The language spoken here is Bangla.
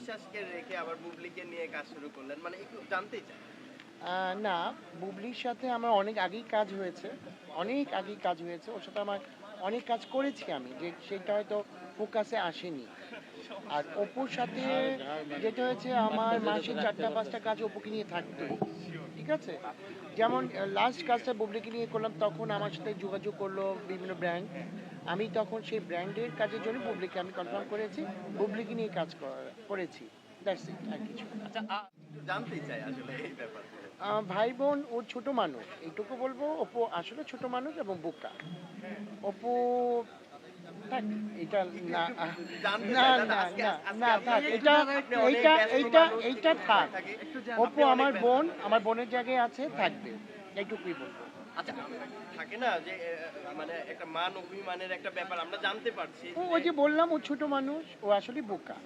বিশ্বাসকে রেখে আবার বুবলিকে নিয়ে কাজ শুরু করলেন? মানে একটু জানতেই চাই। না, বুবলির সাথে আমার অনেক আগেই কাজ হয়েছে। অনেক আগেই কাজ হয়েছে। ওর সাথে আমার অনেক কাজ করেছি আমি। যে সেটা হয়তো ফোকাসে আসেনি। আর অপুর সাথে যেটা হয়েছে আমার মাসে চারটা পাঁচটা কাজ অপুকে নিয়ে থাকতো। ঠিক আছে? যেমন লাস্ট কাজটা বুবলিকে নিয়ে করলাম তখন আমার সাথে যোগাযোগ করল বিভিন্ন ব্র্যান্ড আমি তখন সেই ব্র্যান্ডের কাজের জন্য বুবলিকে আমি কনফার্ম করেছি বুবলিকে নিয়ে কাজ করা- করেছি। দ্যাটস ইট আর কিছু। আচ্ছা জানতেই চাই আসলে এই ব্যাপার ভাই বোন ও ছোট মানুষ এইটুকু বলব অপু আসলে ছোট মানুষ এবং বোকা। অপু এটা না না না না আজকে না আপনি থাক এটা জানান, আপনি অনেক এইটা এইটা এইটা থাক। অপু আমার বোন আমার বোনের জায়গায় আছে থাকবে। এইটুকুই বলব। আচ্ছা থাকে না যে মানে একটা মান অভিমানের একটা ব্যাপার আমরা জানতে পারছি ও ওই যে বললাম ও ছোট মানুষ ও আসলে বোকা।